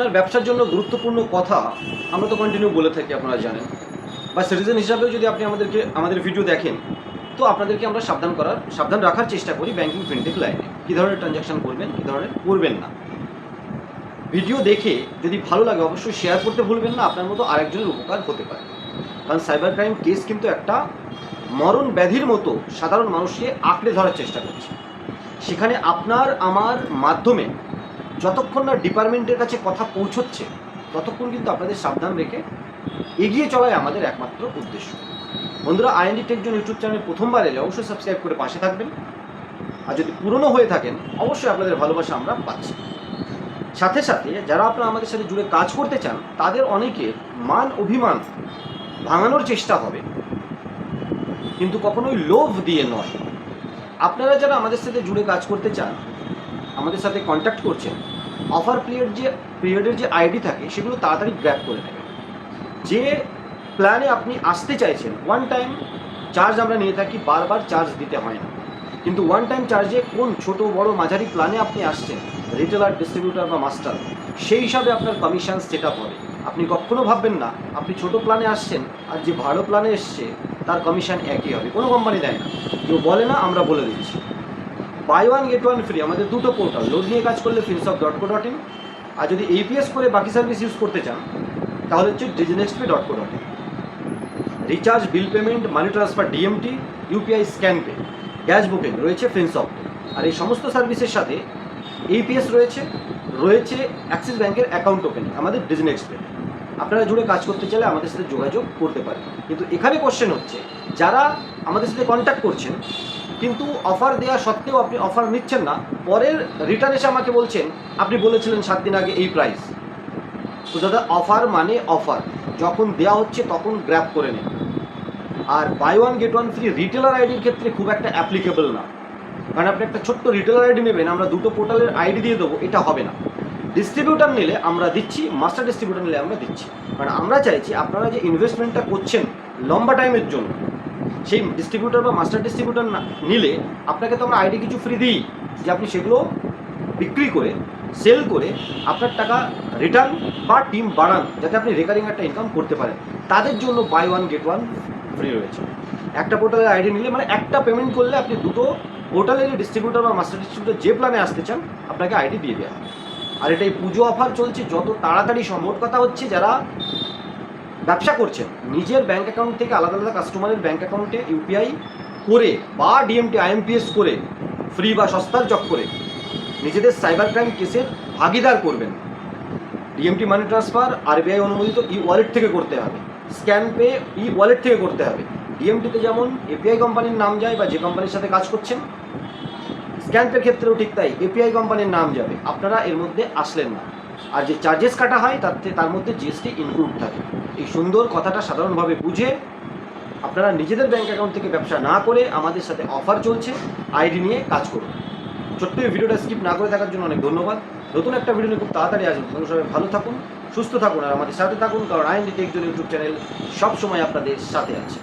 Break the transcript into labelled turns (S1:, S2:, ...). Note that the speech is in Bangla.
S1: আপনার ব্যবসার জন্য গুরুত্বপূর্ণ কথা আমরা তো কন্টিনিউ বলে থাকি, আপনারা জানেন। বা সিটিজেন হিসাবেও যদি আপনি আমাদেরকে, আমাদের ভিডিও দেখেন, তো আপনাদেরকে আমরা সাবধান করার, সাবধান রাখার চেষ্টা করি ব্যাঙ্কিং ফিনটেক লাইনে কী ধরনের ট্রানজ্যাকশন করবেন, কী ধরনের করবেন না। ভিডিও দেখে যদি ভালো লাগে অবশ্যই শেয়ার করতে ভুলবেন না, আপনার মতো আরেকজনের উপকার হতে পারে। কারণ সাইবার ক্রাইম কেস কিন্তু একটা মরণ ব্যাধির মতো সাধারণ মানুষকে আঁকড়ে ধরার চেষ্টা করছে। সেখানে আপনার, আমার মাধ্যমে যতক্ষণ না ডিপার্টমেন্টের কাছে কথা পৌঁছচ্ছে, ততক্ষণ কিন্তু আপনাদের সাবধান রেখে এগিয়ে চলাই আমাদের একমাত্র উদ্দেশ্য। বন্ধুরা আইএনডি টেকজন ইউটিউব চ্যানেল প্রথমবার এলে অবশ্যই সাবস্ক্রাইব করে পাশে থাকবেন। আর যদি পুরনো হয়ে থাকেন, অবশ্যই আপনাদের ভালোবাসা আমরা পাচ্ছি। সাথে সাথে যারা আপনারা আমাদের সাথে জুড়ে কাজ করতে চান, তাদের অনেকের মান অভিমান ভাঙানোর চেষ্টা হবে। কিন্তু কখনোই লোভ দিয়ে নয়। আপনারা যারা আমাদের সাথে জুড়ে কাজ করতে চান আমাদের সাথে কন্ট্যাক্ট করছেন অফার পিরিয়ড যে পিরিয়ডের যে আইডি থাকে, সেগুলো তাড়াতাড়ি গ্র্যাপ করে নেবেন। যে প্ল্যানে আপনি আসতে চাইছেন ওয়ান টাইম চার্জ আমরা নিয়ে থাকি, বারবার চার্জ দিতে হয় না। কিন্তু ওয়ান টাইম চার্জে কোন ছোট, বড়, মাঝারি প্ল্যানে আপনি আসছেন রিটেলার ডিস্ট্রিবিউটার বা মাস্টার সেই হিসাবে আপনার কমিশন সেট আপ হবে। আপনি কখনো ভাববেন না, আপনি ছোট প্ল্যানে আসছেন, আর যে ভালো প্ল্যানে এসছে, তার কমিশন একই হবে। কোনো কোম্পানি দেয় না। কেউ বলে না, আমরা বলে দিচ্ছি। Buy one get one free আমাদের দুটো পোর্টাল লোড নিয়ে কাজ করলে Finsoft dot co dot in আর যদি এপিএস করে বাকি সার্ভিস ইউজ করতে চান, তাহলে হচ্ছে DigiNextPay dot co dot in recharge bill payment money transfer DMT UPI scan pay gas booking রয়েছে ফিনসফট আর এই সমস্ত সার্ভিসের সাথে এপিএস রয়েছে রয়েছে অ্যাক্সিস ব্যাংকের অ্যাকাউন্ট ওপেনিং আমাদের বিজনেস পে আপনারা জুড়ে কাজ করতে চাইলে আমাদের সাথে যোগাযোগ করতে পারেন। কিন্তু এখানে কোশ্চেন হচ্ছে, যারা আমাদের সাথে কন্ট্যাক্ট করছেন কিন্তু অফার দেওয়া সত্ত্বেও আপনি অফার নিচ্ছেন না। পরের রিটার্ন এসে আমাকে বলছেন, আপনি বলেছিলেন সাত দিন আগে এই প্রাইস তো দাদা অফার মানে অফার যখন দেওয়া হচ্ছে তখন গ্র্যাব করে নেন। আর buy one get one free retailer আইডির ক্ষেত্রে খুব একটা অ্যাপ্লিকেবল না। কারণ আপনি একটা ছোট্ট রিটেলার আইডি নেবেন, আমরা দুটো পোর্টালের আইডি দিয়ে দেবো, এটা হবে না। ডিস্ট্রিবিউটার নিলে আমরা দিচ্ছি মাস্টার ডিস্ট্রিবিউটার নিলে আমরা দিচ্ছি। কারণ আমরা চাইছি আপনারা যে ইনভেস্টমেন্টটা করছেন লম্বা টাইমের জন্য সেই ডিস্ট্রিবিউটার বা মাস্টার ডিস্ট্রিবিউটার নিলে আপনাকে তো আমরা আইডি কিছু ফ্রি দিই, যে আপনি সেগুলো বিক্রি করে সেল করে আপনার টাকা রিটার্ন বা টিম বাড়ান, যাতে আপনি রেকারিং একটা ইনকাম করতে পারেন। তাদের জন্য buy one get one free রয়েছে। একটা পোর্টালের আইডি নিলে মানে একটা পেমেন্ট করলে আপনি দুটো পোর্টালের ডিস্ট্রিবিউটার বা মাস্টার ডিস্ট্রিবিউটার যে প্ল্যানে আসতে চান, আপনাকে আইডি দিয়ে দেওয়া আর এটাই পুজো অফার চলছে, যত তাড়াতাড়ি সম্ভব। কথা হচ্ছে, যারা ব্যবসা করছেন। নিজের ব্যাঙ্ক অ্যাকাউন্ট থেকে আলাদা আলাদা কাস্টমারের ব্যাঙ্ক অ্যাকাউন্টে ইউপিআই করে বা ডিএমটি আইএমপিএস করে ফ্রি বা সস্তার জব চক্করে নিজেদের সাইবার ক্রাইম কেসের ভাগিদার করবেন। ডিএমটি মানি ট্রান্সফার আরবিআই অনুমোদিত ই ওয়ালেট থেকে করতে হবে। স্ক্যান পে ই ওয়ালেট থেকে করতে হবে। ডিএমটিতে যেমন এপিআই কোম্পানির নাম যায় বা যে কোম্পানির সাথে কাজ করছেন স্ক্যান পের ক্ষেত্রেও ঠিক তাই এপিআই কোম্পানির নাম যাবে। আপনারা এর মধ্যে আসলেন না। আর যে চার্জেস কাটা হয় তাতে তার মধ্যে জিএসটি ইনক্লুড থাকে। এই সুন্দর কথাটা সাধারণভাবে বুঝে আপনারা নিজেদের ব্যাঙ্ক অ্যাকাউন্ট থেকে ব্যবসা না করে আমাদের সাথে অফার চলছে আইডি নিয়ে কাজ করুন। ছোট্ট এই ভিডিওটা স্কিপ না করে থাকার জন্য অনেক ধন্যবাদ। নতুন একটা ভিডিও নিয়ে খুব তাড়াতাড়ি আসুন তোমরা সবাই, ভালো থাকুন, সুস্থ থাকুন আর আমাদের সাথে থাকুন। কারণ আইএনডি টেকজন ইউটিউব চ্যানেল সবসময় আপনাদের সাথে আছে।